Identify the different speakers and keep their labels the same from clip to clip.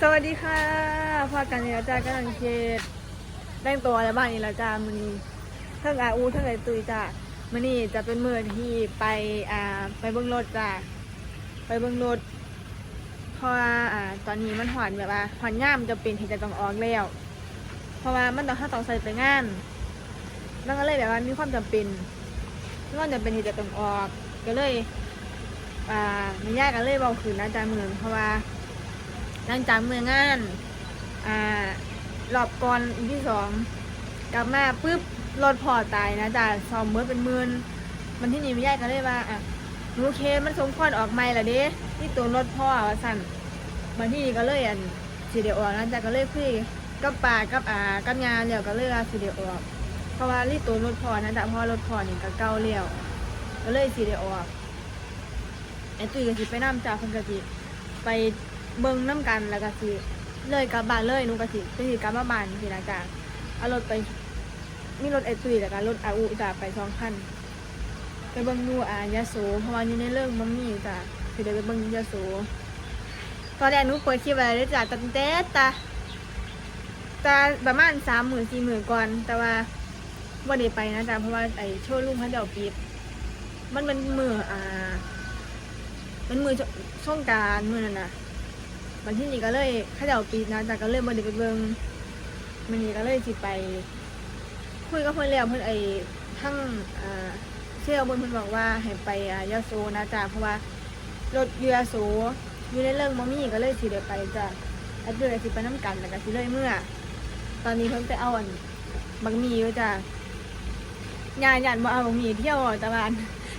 Speaker 1: สวัสดีค่ะพากันนี่ละจ้ากำลังเชดแต่งตัวอะไรบ้างนี่ละจ้ามือนี้เท่งอาอูเท่งไอตุยจ้ามือนี้จะเป็นมือที่ไปอ่าไปเบิ้งรถจ้าไปเบิ้งรถเพราะว่าอ่าตอนนี้มันหอนแบบว่าหอนย่ามจะเป็นที่จะต้องออกแล้ว เพราะว่ามันต้องถ้าต้องใส่ไปงานมันก็เลยแบบว่ามีความจำเป็นมีความจำเป็นที่จะต้องออก ก็เลย อ่าไม่ยากกันเลยเบาขืนนะจาเมือเพราะว่า หลังจากเมืองงานอ่ารอบก่อนอีกที่สองกลับมาปุ๊บรถพอตายนะจ้ะสอมเมื่อเป็นหมื่นมันที่นี่ไม่ยากกันเลยว่าอะหนูเคมันสมควรออกไม่ละเด้ที่ตัวรถพ่อว่าสั่นมันที่นี่ก็เลยอันสีเดียวออกนะจ้ะก็เลยคุยกับป่ากับอ่ากับงานเดียวก็เลยสีเดียวออกเพราะว่ารีตัวรถพ่อนะจ้ะเพราะว่ารถพ่อนี่ก็เก่าแล้วก็เลยสีเดียวออกไอ้ตุ้ยก็สิไปน้ำจ่าเพิ่นก็สิไป เบิ่งน้ำกันแล้วก็สิเลยกลับบ้านเลยหนูก็สิจะสิกลับมาบ้านสินะจ๊ะเอารถไปมีรถไอตุยแล้วก็รถอาอุจ้ะไปสองคันไปเบิ่งดูอายาโสเพราะว่าอยู่ในเรื่องมันมีจ้ะสิได้ไปเบิ่งยาโสตอนแรกหนูเปิดคลิปไว้เลยจ้ะตั้งแต่ตาตาประมาณสามหมื่นสี่หมื่นก่อน แต่ว่าว่าได้ไปนะจ๊ะเพราะว่าไอโชว์รูมเขาเดี๋ยวปิดมันเป็นมืออ่า มันมือช่องการมือนั่นน่ะ วันที่นี่ก็เลยข้าเดาปีนะจากก็เลยมาเด็กเบิงมันนี่ก็เลยสิไป คุยกับเพื่อนแล้วเพื่อนไอ้ทั้งอ่าเชี่ยวบนเพื่อนบอกว่าให้ไปยาโซนะจ๊ะเพราะว่ารถยูยาโซอยู่ในเรื่องมอมี่ก็เลยสิเดี๋ยวไปจ้ะแล้เดือนสิไปน้ำกันแล้วก็สิเลยเมื่อ ตอนนี้เพิ่นไปเอาอันบักหมีไว้จ้ะยายยันมาเอาบักหมีเที่ยวตะวัน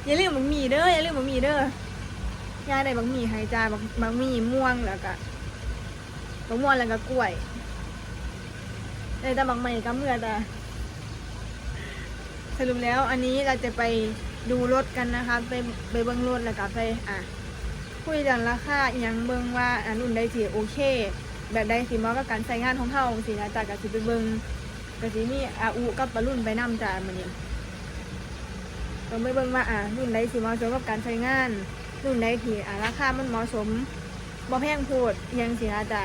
Speaker 1: อย่าลืมบักหมีเด้ออย่าลืมบักหมีเด้อยายได้บักหมีให้จ้าบักบักหมีม่วงแล้วก็ มะม่วงแล้วก็กล้วยเลยแต่บางใหม่ก็เมื่อแต่สรุปแล้วอันนี้เราจะไปดูรถกันนะคะ ไปไปเบิ้งรถแล้วก็ไปอะคุยกันราคาอหยังเบิ้งว่าอันรุ่นใดสิโอเค แบบใดสิเหมาะกับการใช้งานของเฮาสินะจากกับสิไปเบิ้งกับสิมีอาอุกับบรรลุนไปนำจ้ามันนี้ต้องไปเบิ้งว่าอะรุ่นใดสิเหมาะสมกับการใช้งาน รุ่นใดที่อะราคามันเหมาะสมบ่แพงโพดยังสินะจ้า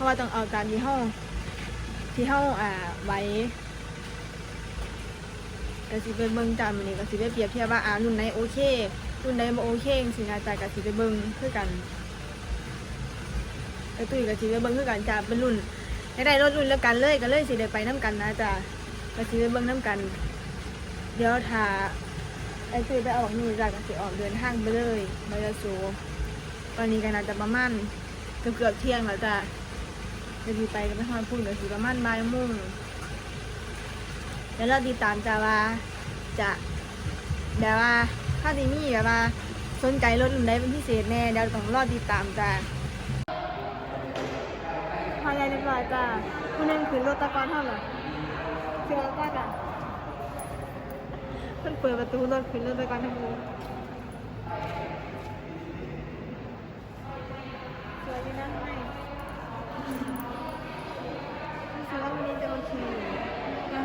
Speaker 1: ราะว่าต้องเอาตามที่เฮาที่เฮาอ่าไว้กสิไปเบิ่งจำนี่กสิไปเปรียบเทียบว่าอ่ารุ่นไหนโอเครุ่นไหนบ่โอเคจังซี่นะจ๊ะก็สิไปเบิ่งคือกันไอตุ้ยกสิไปเบิ่งคือกันจ้ะเป็นรุ่นให้ได้รถรุ่นแล้วกันเลยก็เลยสิได้ไปนํกันนะจ้ะก็สิไปเบิ่งนํกัน เดี๋ยวถ้าไอตุ้ยไปออกนี่จ้ะก็สิออกเดินทางไปเลยไปยะโสตอนนี้ก็น่าจะประมาณเกือบเกือบเที่ยงแล้วจ้ะ เดี๋ยวสิไปกันไปฮอนพุ่นเดี๋ยวสิประมาณบ่ายโมงเดี๋ยวเราติดตามจ้าว่าจะแบบว่าถ้าที่มีแบบว่าสนใจรถรุ่นใดเป็นพิเศษแน่เดี๋ยวต้องรอติดตามจ้าพายายเรียบร้อยจ้าผู้หนึงขึ้นรถตะกอนเท่าไหร่ขึ้นรถตะกอนอะเพิ่นเปิดประตูรถขึ้นรถตะกอนทั้งคู่สวยดีนะ ไม่รู้สึกว่าวันนี้จะโอเคอยู่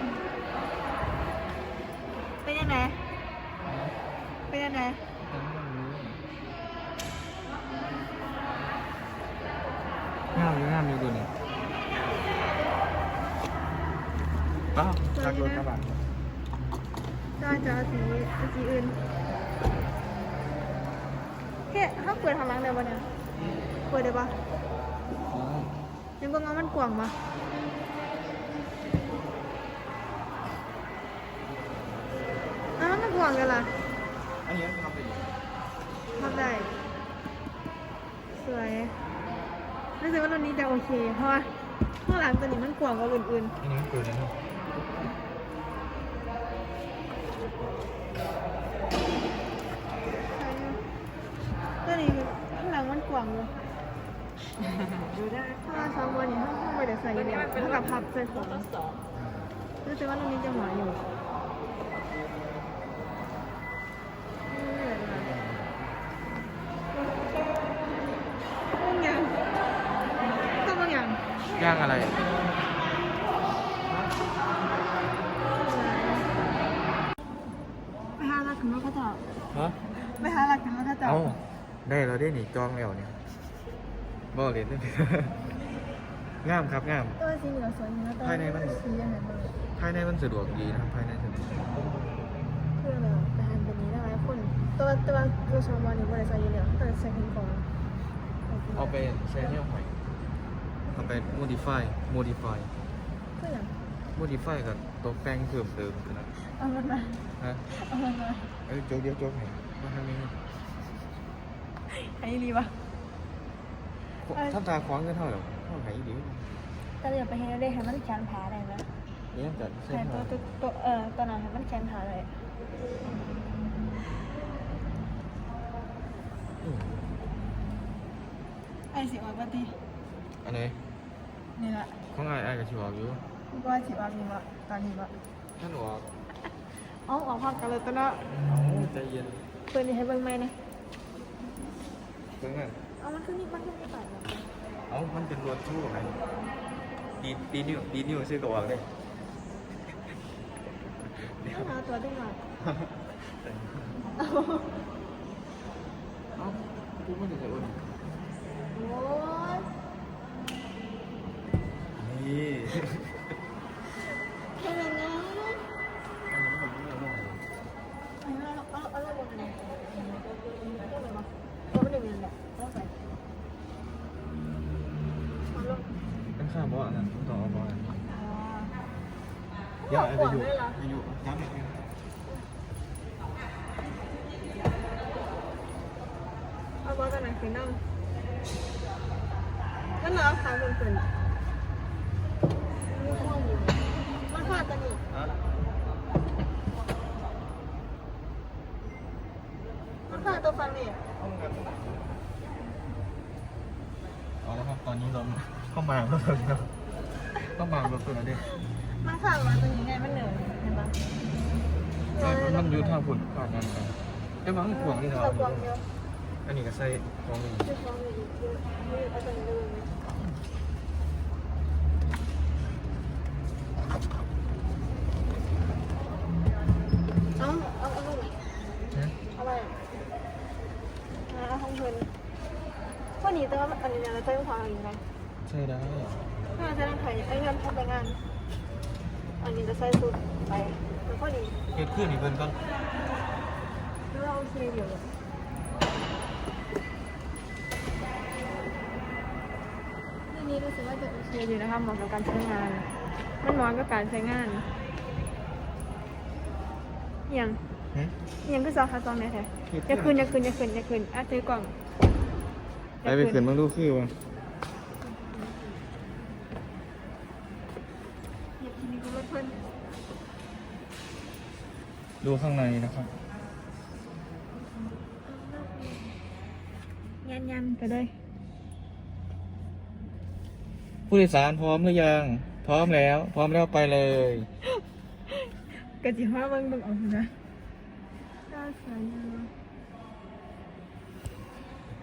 Speaker 1: เป็นยังไงเป็นยังไง
Speaker 2: งามอยู่งามอยู่ดูนี่อ้าวรักรถกระบะ
Speaker 1: จะจะเอาสีเอาสีอื่นเฮ้ยเขาเปิดทางหลังได้ปะเนี่ยเปิดได้ปะยังก็งามันกว้างปะาวมันกว้างกันล่ะ
Speaker 2: อันนี้ทำไป
Speaker 1: ทำได้สวยรู้สึกว่ารุ่นนี้จะโอเค เพราะว่าข้างหลังตัวนี้มันกว้างกว่ารุ่นอื่น
Speaker 2: อันนี้มันตัวนี้เนาะ
Speaker 1: ตัวนี้ข้างหลังมันกว้างเลย
Speaker 2: ดูได้
Speaker 1: ถ้าว่าสองวันนี้ห้องห้องไปเดี๋ยวใส่เดียวเท่ากับพับใส่ของรู้สึกว่ารุ่นนี้จะเหมาะอยู่ ย่า
Speaker 2: งอะไร
Speaker 1: ไปหาลักขึ้นรถเขาต่อ
Speaker 2: ฮะ
Speaker 1: ไปหาลักขึ้นรถเขาต่อ
Speaker 2: เอ้าได้แล้วได้หนีจองแล้วเนี่ยบ่เลยได้งามครับงาม
Speaker 1: ตัวสีเหลืองสวยอยู่นะแต่
Speaker 2: ภายในมัน
Speaker 1: สียังไงบ้าง
Speaker 2: ภายในมันสะดวกดีนะครับภายในสะดวก
Speaker 1: คือแบบแต่หันแบบนี้ได้ไหมคุณตัวตัวตัวชมวันนี้บริษัทอยู่แล้วแต่ใช้เป็นของ
Speaker 2: เอาไปใช้เนี่ยหอย เอาไป modify modify
Speaker 1: คืออย่าง
Speaker 2: modify กับตกแต่งเพิ่มเติมนะ
Speaker 1: เอามันมา
Speaker 2: ฮะ
Speaker 1: เอามันมา
Speaker 2: เอ้ยโจ๊กเดียวโจ๊กไหนว่าทำยังไง
Speaker 1: ไอ้รีวะ
Speaker 2: ถ้าตาคว้างก็เท่าไหร่เท่าไหร่ดี
Speaker 1: แต่เดี๋ยวไปให้ได้ให้มันแขนขาได้ไหม
Speaker 2: เนี่ยจัดใช่
Speaker 1: ให้
Speaker 2: ไหม
Speaker 1: ตัวตัวตัวเออตัวนั้นให้มันแขนขาเลย
Speaker 2: อืม
Speaker 1: ไอ้สิออกปฏิ
Speaker 2: อันไหน
Speaker 1: นี่แหละ
Speaker 2: ของไอ้ไอ้กับชิวออกอยู่
Speaker 1: ก็สิออกนี่วะตอนนี้วะ
Speaker 2: ท่านออก
Speaker 1: อ๋อออกพร้อมกันเลยตัวเนาะ
Speaker 2: เอาใจเย็น
Speaker 1: เปิดนี่ให้เบิ่งไหมเนี่ย
Speaker 2: เพิ่งอะ
Speaker 1: เอามันขึ้นนี่มันขึ้นนี่ไปแล้ว
Speaker 2: เอามันเป็นรถชู้ไหมดีดีนิ้วดีนิ้วซื้อกระวางเลย
Speaker 1: เอาตัวได้หน่อย
Speaker 2: เอาพูดไม่ถึงจะอุ่น บอนะต้องต่อเอาบอส
Speaker 1: อ๋อ
Speaker 2: อย่าไปอยู่
Speaker 1: ขวดด้วยเหรอ
Speaker 2: ไปอยู่ย้ำอีกที
Speaker 1: เอาบอสตัวไหนขึ้นนั่งก็เหรอขาขึ้นขึ้นมันขาดตัวนี้
Speaker 2: อะ
Speaker 1: มันขาดตัวฟังนี่
Speaker 2: เอาละครับตอนนี้เรา เข้ามาแล้วครับเข้ามาแบบเปิดเด็ก
Speaker 1: มันขาดมาตัวนี้ไงมันเหนื่อยเห็นปะ
Speaker 2: ใช่มันอยู่ทางผุนขาดงานกันแต่ว่ามันขวางที่เรา
Speaker 1: เราควงเยอะ
Speaker 2: อันนี้ก็ใส่ของนี่
Speaker 1: จะควงเยอะเยอะเยอะเอาตัวนี้เลยไหมเอาเอาเอาเอาเอาไปเอาห้องเพิ่นวันนี้แต่ว่าอันนี้เนี่ยเราใช้รองเท้าอย่างไร
Speaker 2: ใช่ได้
Speaker 1: ถ้าใช้รองเท้าไอ้เงินทำไปงาน อันนี้จะใส่สุดไปแล้วก็ดี
Speaker 2: เกิดขึ้นอีกเพิ่นก็
Speaker 1: แล้วเราโอเคอยู่นี่นี่รู้สึกว่าจะโอเคอยู่นะคะเหมาะกับการใช้งาน มันเหมาะกับการใช้งานอหย่าง
Speaker 2: หึ
Speaker 1: อหย่างคือซอค่ะซองไหนแท้อย่าคืนอย่าคืนอย่าคืนอย่าคืนอะถือกล่อง
Speaker 2: ไปไปขึ้นมาดูคือว่า ดูข้างในนะครับ
Speaker 1: ยันยันๆไปเลย
Speaker 2: ผู้โดยสารพร้อมหรือยัง พร้อมแล้ว พร้อมแล้วไปเลย
Speaker 1: กะจิว่าเบิ่งเบิ่งเออกนะน่าสวยอยู่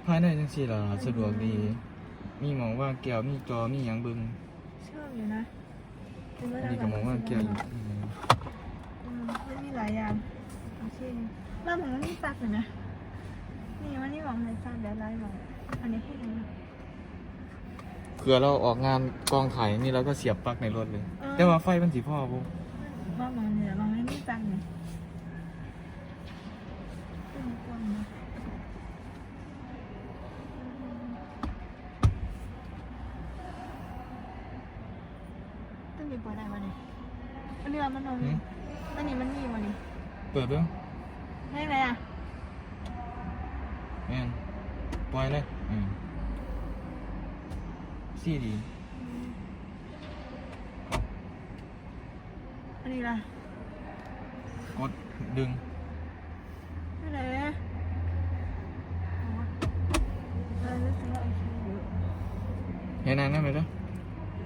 Speaker 2: ภายในจังซี่ล่ะสะดวกดี มีหมองว่างแก้วมีจอมีหยังเบิ่ง
Speaker 1: ชอบอยู่นะเป็น
Speaker 2: อันนี้ก็หมองว่างแก้วอยู่
Speaker 1: อื มมันมีหลายอย่างโอเคเราเหมือนมันมีซักอยู่นะนี่มันนี่หวังในซักเดี๋ยวไล่หวังอันนี้ให้ดูนะ
Speaker 2: เผื่อเราออกงานกองถ่ายนี่เราก็เสียบปลั๊กในรถเลย แต่ว่าไฟมันสีพ่อปุ๊
Speaker 1: ว่าหมองเนี่ยหวังไม่มีซักเนี่ยอืมกว้างนะต้องมีปวดอะไรวะเนี่ยอันนี้มันนอนอันนี้มันมีวะนี่
Speaker 2: เปิดเบิ่ง
Speaker 1: ให้ไหมอะ
Speaker 2: แม่นปล่อยเลยอืมซี่ดี
Speaker 1: อันนี้ล่ะ
Speaker 2: กดดึง
Speaker 1: ไม่ไหนอะอ๋อเออรู้สึกว่าโอเคอยู่
Speaker 2: เห็นนางได้ไหมล่ะ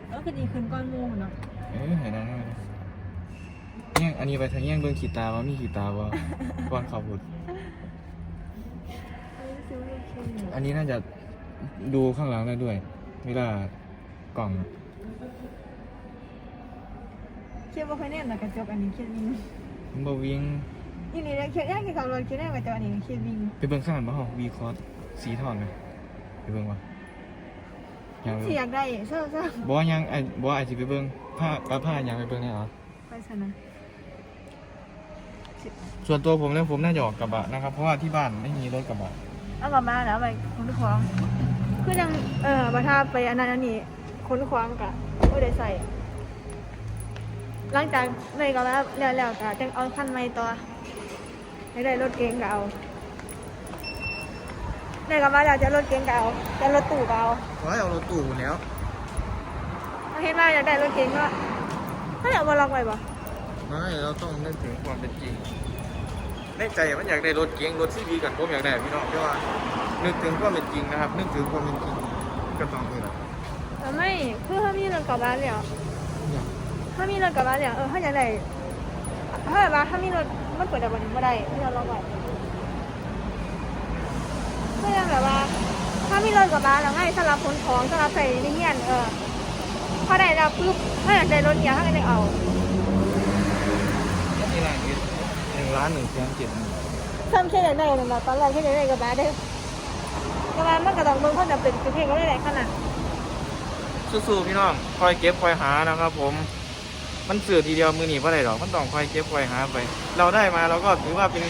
Speaker 1: เออคือดีขึ้นก้อนมูเนาะ
Speaker 2: เออเห็น อันนี้ไปทางแย่งเบิ่งขีดตาว่ามีขีดตาว่าก่อนเขับรถ
Speaker 1: เออรู้สึกว่าโอเคอยู่
Speaker 2: อันนี้น่าจะดูข้างหลังได้ด้วยเวลากล่อง
Speaker 1: เคียบว่าเคยแน่นแต่กระจกอันนี้เคียบวิง
Speaker 2: มันบวิ่ง
Speaker 1: นี่นี่เคียบยากกี่คำรถเคียบแน่กระจกอันนี้เคียบวิง
Speaker 2: ไปเบิ่งข้างหลังบ่เฮาวีคอร์สสีทอนไหมไปเบิ่งว่ายัง
Speaker 1: สิอยากได้เสื้อเสื้อ
Speaker 2: บ่ยังไอ้บ่ไอ้สิไปเบิ่งผ้าป้าผ้ายังไปเบิ่งได้เหรอ
Speaker 1: ไปซะนะ
Speaker 2: ส่วนตัวผมแล้วผมน่าจะออกกระบะนะครับ เพราะว่าที่บ้านไม่มีรถกระบะ
Speaker 1: เอากลับมาแล้วไปคนคล้องคือยังเออบัถ้าไปอันนั้นอันนี้คนคล้องกะไม่ได้ใส่หลังจากเลยก็แล้วแล้วแล้วก็จังเอาคันใหม่ต่อไม่ได้รถเก๋งก็เอาได้ก็มาแล้วจะรถเก๋งก็เอาจะรถตู้ก็เอา
Speaker 2: ขอให้เอารถตู้แล้ว
Speaker 1: เอาเห็นว่าอยากได้รถเก๋งก็ถ้าอยากมาลองไว้บ่
Speaker 2: ไม่เราต้องนึกถึงความเป็นจริงในใจมันอยากได้รถเก๋งรถซีวีกันผมอยากได้พี่น้องแต่ว่า นึกถึงความเป็นจริงนะครับ นึกถึงความเป็นจริงก็ต้องนี่แหละ
Speaker 1: แต่ไม่คือถ้ามีรถกลับบ้านแล้วถ้ามีรถกลับบ้านแล้วเออถ้าอยากได้ถ้าแบบว่าถ้ามีรถมันเปิดได้บ่นี้บ่ได้ที่เราลองไว้ก็ยังแบบว่า ถ้ามีรถกลับบ้านแล้วง่ายสำหรับขนของสำหรับใส่ในเฮียนเออพอได้แล้วปุ๊บถ้าอยากได้รถเกียร์ถ้าก็ได้เอา
Speaker 2: ที่ร้านนี้หนึ่ง ล้านหนึ่งแสนเจ็ดหมื่น
Speaker 1: เพิ่มแค่อยากได้นั่นแหละตอนแรกแค่อยากได้กลับบ้านได้กลับบ้านมันก็ต้องเบิ่งคนจะเป็นเป็นเพลงก็ได้หลายขนาด
Speaker 2: สู้ๆพี่น้องคอยเก็บคอยหานะครับ ผม มันสื่อทีเดียวมือหนีว่าไรหรอกมันต้องคอยเก็บคอยหาไป เราได้มาเราก็ถือว่าเป็น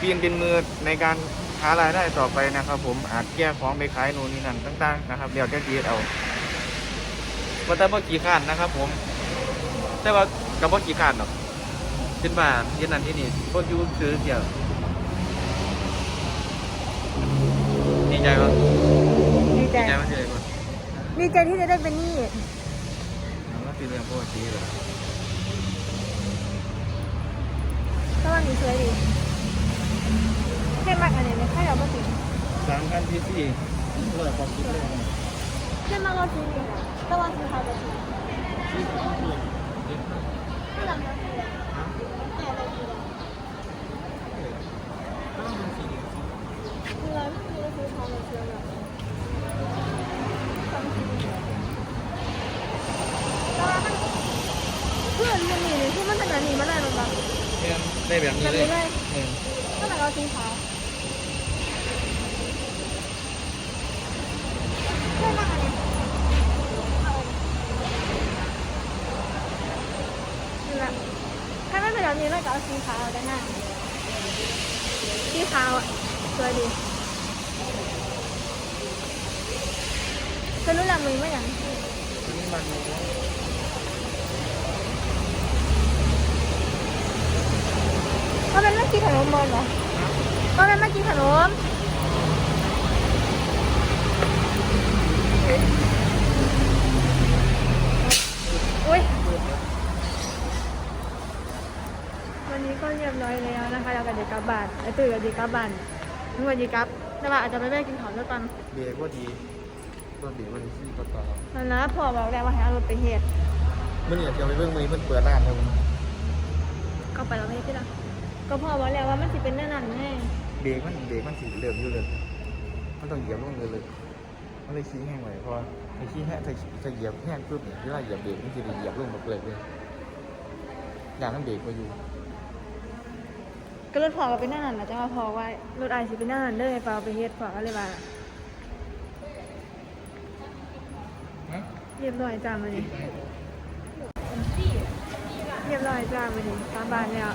Speaker 2: ปีนเป็นมือในการหารายได้ต่อไปนะครับ ผมอาจแก้ของไปขายนู่นนี่นั่นต่าง ๆ นะครับเดี๋ยวจะดีเอาว่าแต่เมื่อกี้ข้านนะครับ ผม แต่ว่ากับเมื่อกี้ข้านหรอก ขึ้นมาเย็นนั้นที่นี่พวกยูซื้อเดียวดีใจปะ
Speaker 1: ดีใจ
Speaker 2: ดีใจไหมดีใจปะ
Speaker 1: ดีใจที่จะได้เป็นหนี้
Speaker 2: มันก็คือเรื่องปกติเลย
Speaker 1: ถ้ามันมีสวยดีให้มากอันนี้เนี่ยให้เราก็ติด
Speaker 2: สามพันพีซีร้อยความคิดเลย
Speaker 1: ให้มากก็ติดแต่ว่าสีขาวก็ติดให้เราเนี่ยแต่เราติดคือ เราไม่มีเราซื้อทองมาเชื่อแบบเพื่อนมันนี่ที่มันขนาดนี้มาได้หรอปะ
Speaker 2: ได้แบบนี้เลย
Speaker 1: แบบนี้เลย
Speaker 2: เออ
Speaker 1: ก็หมายความสีขาวเพื่อนมากอันนี้นี่แหละถ้าไม่เป็นแบบนี้เราก็เอาสีขาวได้ง่ายสีขาวอะสวยดี จะรู้ละมือไหมอย่าง
Speaker 2: อันนี้มัน
Speaker 1: ก็เป็นไม่กินขนมมันเหรอก็เป็นไม่กินขนมอุ้ยวันนี้ก็เรียบร้อยแล้วนะคะ เรากับเด็กกลับบ้านไอตื่นกับเด็กกลับบ้านทุกวันดีกลับแต่ว่าอาจจะไปแม่กินข้าวด้วยกัน
Speaker 2: เบียร์กว่าดีก็เบรกว่าดีที่ประกอบ
Speaker 1: นั่นนะพอบอกแล้วว่าให้เอารถไปเหตุ
Speaker 2: มันเนี่ยจะไปเบิ่งมือมันเปิดร้านครับผม
Speaker 1: ก็ไปแล้วไม่ได้ที่ละก็พอบอกแล้วว่ามันสิเป็นแน่นันแน่
Speaker 2: เบรกมันเบรกมันสีเหลืองอยู่เลย มันต้องเหยียบลงเลยเลย มันเลยชี้แห้งไว้เพราะว่าไอ้ชี้แห้งถ้าถ้าเหยียบแห้งปุ๊บเนี่ยเวลาเหยียบเบรกมันจะเหยียบลงแบบเลยเลยอย่างนั้นเบรกมาอยู่
Speaker 1: ก็รถพอก็เป็นแน่นันนะจะมาพอว่ารถไอสิเป็นแน่นันเด้อให้พอเอาไปเหตุพอก็เลยว่า เรียบร้อยจ้ามาดิเรียบร้อยจ้ามาดิตามบ้านแล้ว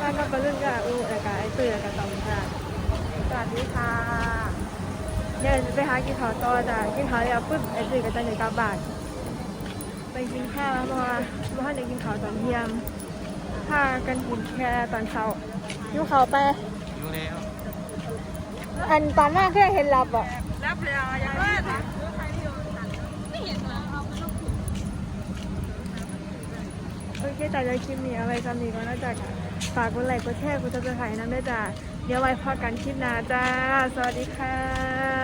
Speaker 1: บ้านก็กระลุ่นกับอูแล้วก็ไอ้ตื่นแล้วก็ตองจ้าสวัสดีค่ะเดี๋ยวจะไปหากินข้าวต่อจ้ากินข้าวแล้วปุ๊บไอ้ตื่นก็จะหนีกลับบ้านไปกินข้าวเพราะว่าเพราะว่าได้กินข้าวตอนเที่ยงพากันกินแค่ตอนเช้ายิ้วข้าวไป
Speaker 2: ยู่แล้ว
Speaker 1: อันตอนหน้าแค่เห็นรับอะ
Speaker 3: รับเลยอะยังไม่น
Speaker 1: โอเคจากจะคลิปนี้เอาไว้คำนี้ก็น่าจะฝากกดไลค์กดแชร์กดติดตามน้ำด้จ้าเดี๋ยวไว้พอกันคลิปหน้าจ้า สวัสดีค่ะ